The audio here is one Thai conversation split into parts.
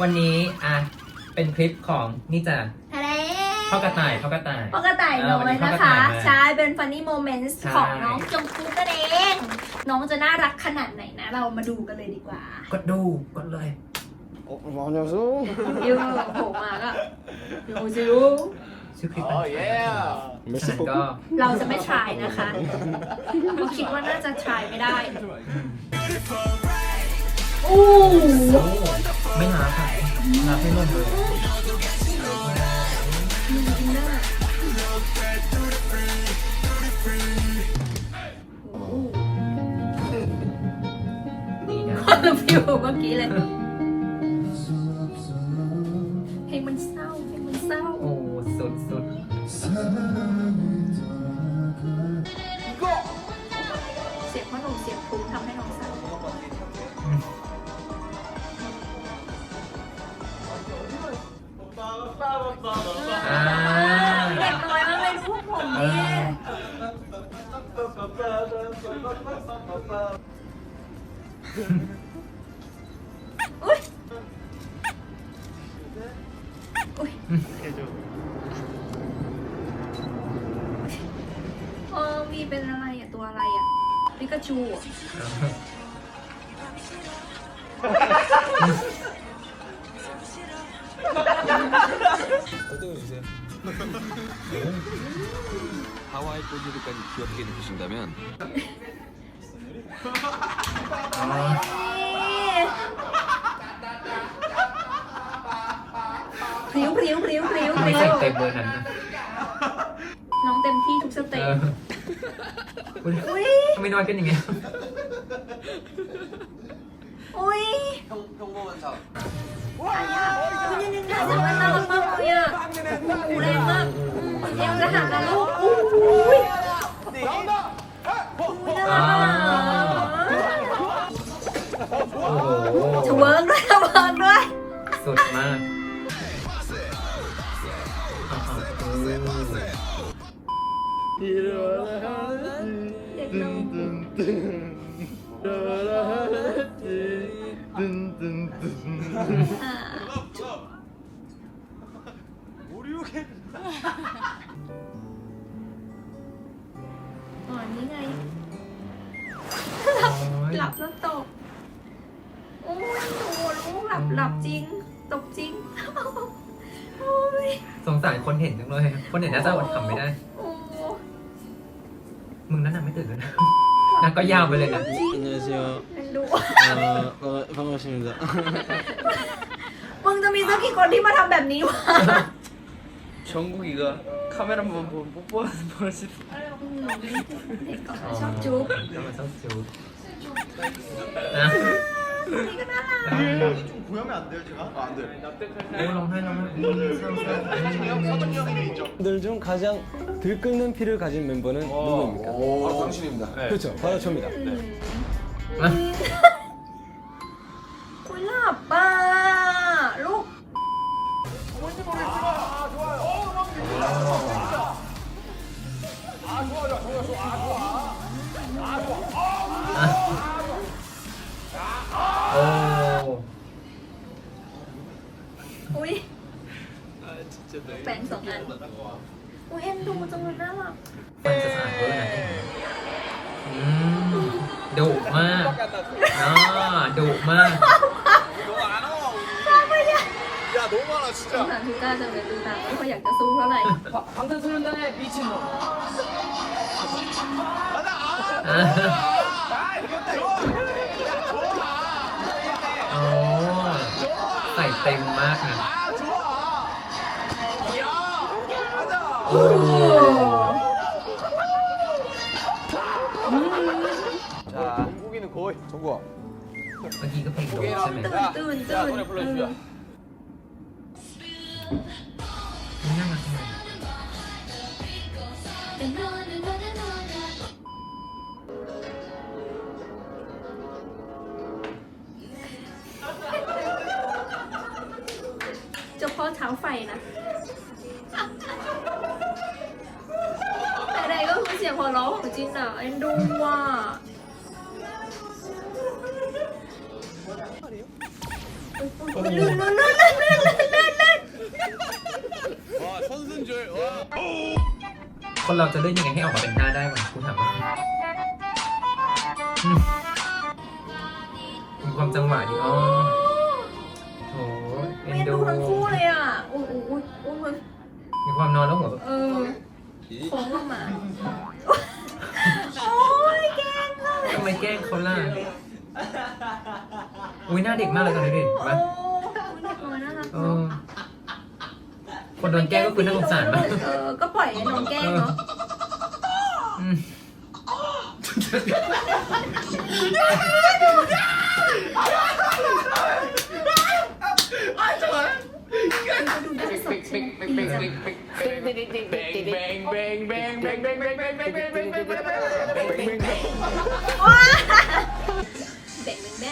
วันนี้อ่ะเป็นคลิปของนี่จ้ะ ทะเล พ่อกระต่ายพ่อกระต่าย พ่อกระต่ายน้อยนะคะ เออวันนี้พ่อกระต่ายมา ใช่ เป็น funny moments ใช่ ของน้องจงกุ๊กนั่นเอง น้องจะน่ารักขนาดไหนนะ เรามาดูกันเลยดีกว่า กดดูกดเลย 어, 안녕하세요. ยูโผล่มาก็ยูซิว ชื่อคลิป 어, 예. 메시 ก็ เราจะไม่ try นะคะเพราะคิดว่าน่าจะ try ไม่ได้โอ้ โอ้ ไม่นับค่ะนับไม่ลงเลยดีนะ คนละฟิวเมื่อกี้เลย อุ้ยอุ้ยเออมีเป็นอะไรอ่ะ ตัวอะไรอ่ะปิกาจูอ่ะ 설득해 주세요. 하와이 포즈들까지 귀엽게 입으신다면 ต็มเบอร์นั้นนะ น้องเต็มที่ทุกส เอ เต็ป ออุ๊ย อุ้ย ทำไมน้อยกันอย่างเงี้ย อุ้ย 형, 형 보면 자. อุ้ยนี่นี่น่าจะน่ารักมากเลยอ่ะโอ้แรงมากเอ็มจะหักนะลูกอุ้ยน่ารักอ่ะ โอ้โห ทเวิร์กด้วยทเวิร์กด้วย สุดมาก โอ้เด็กน้องอ่าอ๋อนี่ไง หลับหลับแล้วตก โอ้ยหนูรู้หลับหลับจริง ตกจริง โอ้ย สงสารคนเห็นจังเลย คนเห็นน่าจะอดขำไม่ได้ มึงนั่นน่ะไม่ตื่นเลยนะนั่นก็ยาวไปเลยนะ 안녕하세요. เป็นดู 어, 반- 반갑습니다. มึงจะมีสักกี่คนที่มาทำแบบนี้วะ 정국이가 카메라 한번 보면 뽀뽀하는 버릇이 อืมเด็กก็ชอบจุ๊บ แล้วมันต้องจูบนะ 이게 분들 중 가장 들끓는 피를 가진 멤버는 누구입니까? 바로 당신입니다. 그렇죠. 바로 저입니다. 네. 음. 네. 음. ดุมาก 야, 너무 많아, สง 진짜. สารทูก้าจังเลยดูตามไม่ค่อยอยากจะสู้เท่าไหร่ 방탄소년단의 미친놈 อ่าโอ้ใส่เต็มมากนะโอ้ 자, 정국이는 거의. 정국아. เมื่อกี้ก็เพลงโดนใช่ไหมตื่นตื่นตื่นน่ารักมาจะพ่อเท้าไฟนะอะไรก็คือเสียงหัวเราะของจินอะเอ็นดูว่ะ ลื่นลื่นลื่นลื่นลื่นลื่นลื่นลื่น 와 선수인 줄. 와. คนเราจะเล่นยังไงให้ออกมาเป็นหน้าได้วะคุณถามว่าอืมมีความจังหวะดีอ๋อโถเอ็น ไม่ ดู ดูทั้งคู่เลยอ่ะโอ้โหโอ้ยโอ้ย มีความนอนแล้วหัวแบบ เออโค้งลงมาโอ้ยแกล้งเลย ทำไมแกล้งเขาล่ะอุ้ยหน้าเด็กมากเลยตอนนี้เด็ก โอ้ ปะ ย เอเนาะอคนโดนแกล้งก็คือน่าสงสารมากเออ ก็ปล่อยให้น้องแกล้งเนาะอืมดูน่าจะสดชื่นดีจังว้าเด็กหนึ่งแม่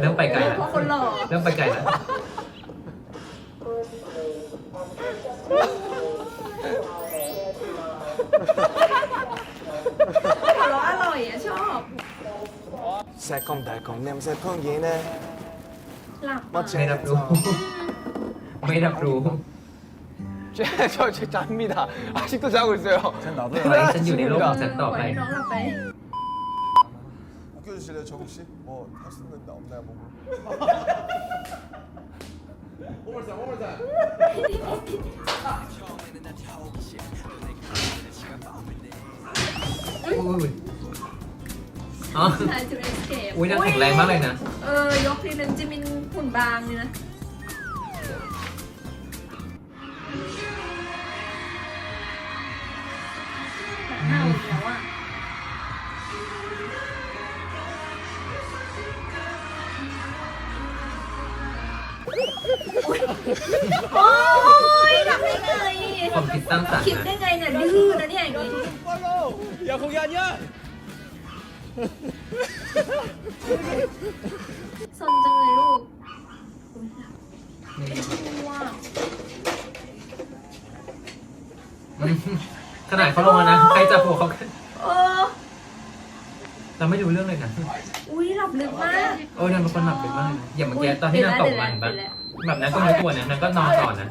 เริ่มไปไกลแล้ว เพราะคนหล่อ เริ่มไปไกลแล้ว หัวเราะอร่อยอ่ะ ชอบ 새콤달콤 냄새 풍기네. หลับ ไม่รับรู้ ไม่รับรู้ 저, 저, 저 잡니다. 아직도 자고 있어요. ปล่อยให้ฉันอยู่ในโลกของฉันต่อ ปล่ ไป อยให้น้องหลับไป 웃겨주실래요, 정욱 씨? 뭐 할 수 있는 데 없나요, 뭐? 오물산, 오물산. อุ้ยอ๋อ ทายจูเอสเคป อุ้ยนางแข็งแรงมากเลยนะ เออยกทีนึงจิมินหุ่นบางเลยนะ ความคิดสร้างสรรค์คิดได้ไงเนี่ยดื้อนะเนี่ยอย่างนี้ Follow! Yang hujannya! สนจังเลยลูกอุ๊ลับง่วขนาดเขาลงมานะ ใครจะโผล่เขาขึ้นเออราไม่ดูเรื่องเลยนะ อุ้ยหลับลึกมาก เออนั่นเป็นคนหลับลึกมากอย่างเมื่อกี้ตอนที่นั่งตกมันปะแล้ แบบนั้นก็รู้ตัวเนี่ยนั้นก็นอนก่อนนะ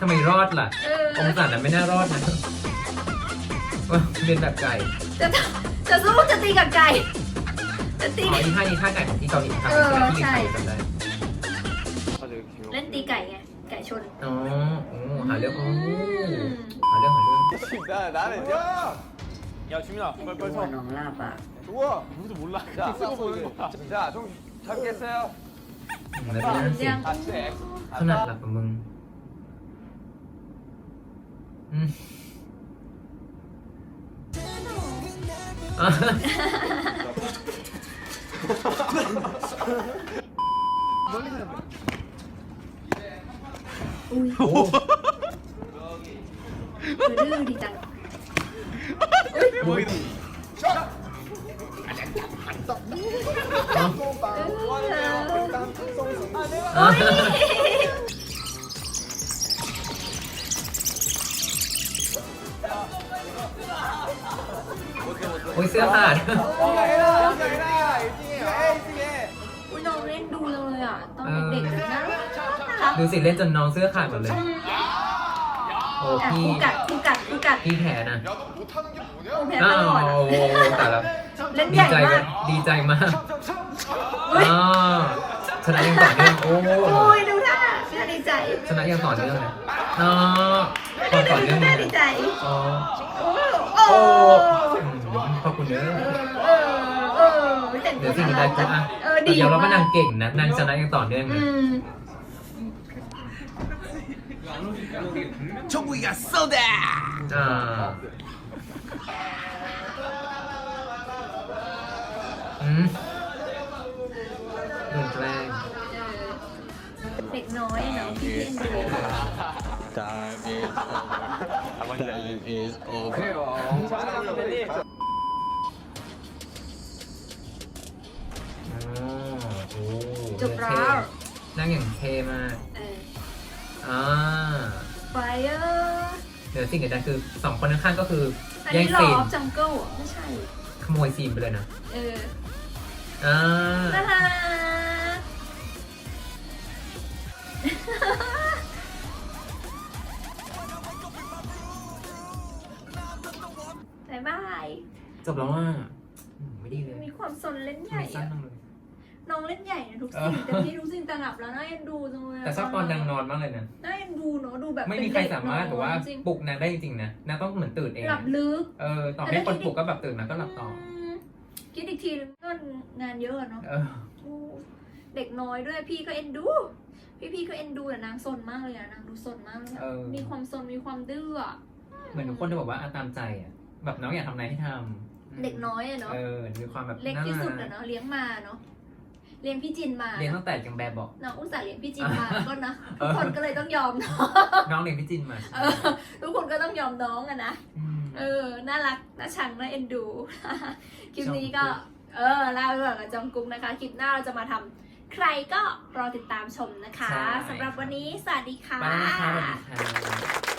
ทำไมรอดล่ะ องศาแต่ไม่น่ารอดนะว่าเป็นแบบไก่จะจะสู้จะตีกับไก่จะตีอ๋ออีท่านี้ท่าไก่ของที่เกาหลีครับที่ไก่จำได้เล่นตีไก่ไงไก่ชน อ๋อโอ้หาเรื่องอ๋อ 나 나는 야. 야, 지민아. 빨리 서. 좋아. 누구도 몰라. 자, 자, 좀 잡겠어요. Nggak 아책 Sunat ดหลับกับมึงอืมอะอุ้ยโอ้ดื้อดีจังอุ้ยอะโอ้ยเสื้อขาด อุ้ยน้องเล่นดูเลยอะ ตอนเด็กๆนะน่ารักดูสิเล่นจนน้องเสื้อขาดหมดเลย โอ้ อ่ะ พี่ คู่กัดคู่กัดคู่กัด พี่แพ้นะ 야, 너 못하는 게 뭐냐? โอ้แพ้ อ้า ตลอด ว อ่ะ แต่ละ เล่น ดี ใหญ่ ใจ มา กั ก นดีใจมาก อุ้ย อ่าชนะยังต่อเนื่องโอ้ อุ้ยดูท่าท่าดีใจ ชนะยังต่อเนื่องเลยอ๋อความต่อเนื่อง ท่า เล ดี ย ใจ อ๋อ โอ้ โอ้ โอ้ อืมขอบคุณเด้อ เออเออแต่ เดี๋ยวสิ่งใดก็อ่ะ เออดี เดี๋ยวเราก็ มาก นางเก่งนะนางชนะยังต่อเนื่อง อื นะ ม 정국이가 쏘다 อ่าอืมโดนแกล้ง เด็กน้อยเนาะพี่เอ็นดู Time is over. Time is over. 잘하는데 อ๋อโอ้ จบแล้ว นั่งอย่างเท่มาก เออ อ่าไฟเออร์เดี๋ยวสิ่งเดียวกันคือสองคนข้างๆก็คืออันแย่งนี้หลอซีนอจังเกิลไม่ใช่ ขโมยซีนไปเลยนะเอออ่าน่ารักบายบาย จบแล้วว่าอืมไม่ดีเลยมีความสนเล่นใหทำไมญ่สั้นอะจังเลย น้องเล่นใหญ่นะทุกเอสิ่องแต่พี่ทุกสิ่งตระหนับแล้วน่าเอ็นดูจังเลยะแต่ชอบตอนนางนอนมากเลยนะ น่าเอ็นดูเนาะดูแบบไม่มีใครสามารถเป็นแบบว่าจริงปลุกนางได้จริงๆนะนางต้องเหมือนตื่นเอง หลับลึก เออต่อให้คนปลุกก็แบบตื่นนางก็หลับต่อมคิดอีกทีนึงก็งานเยอะอะเนาะเออโอ้เด็กน้อยด้วยพี่ก็เอ็นดู พี่พี่ก็เอ็นดูแต่นางซนมากเลยอะนางดูซนมากเลยอะเออ มีความซนมีความดื้ออะเหมือนทุกคนจะบอกว่าอะตามใจอะแบบน้องอยากทำอะไรให้ทำเด็กน้อยอะเนาะเออมีความแบบเล็กน่าที่สุดรัอะกเนาะเลี้ยงมาเนาะ เลี้ยงพี่จินมาเรียนตั้งแต่ยังแบบบอก น้องอุตส่าห์เลี้ยงพี่จินมาก็นะเอทุกอคนก็เลยต้องยอมน้องน้องเรียนพี่จินมาเออทุกคนก็ต้องยอมน้องอะนะมเออน่ารักน่าชังน่าเอ็นดูคลิปนี้ก็จองกุ๊กเออลาไปก่อนกับจองกุ๊กนะคะคลิปหน้าเราจะมาทำใครก็รอติดตามชมนะคะใช่สำหรับวันนี้สวัสดีค่ะไปแล้วนะคะสวัสดีค่ะ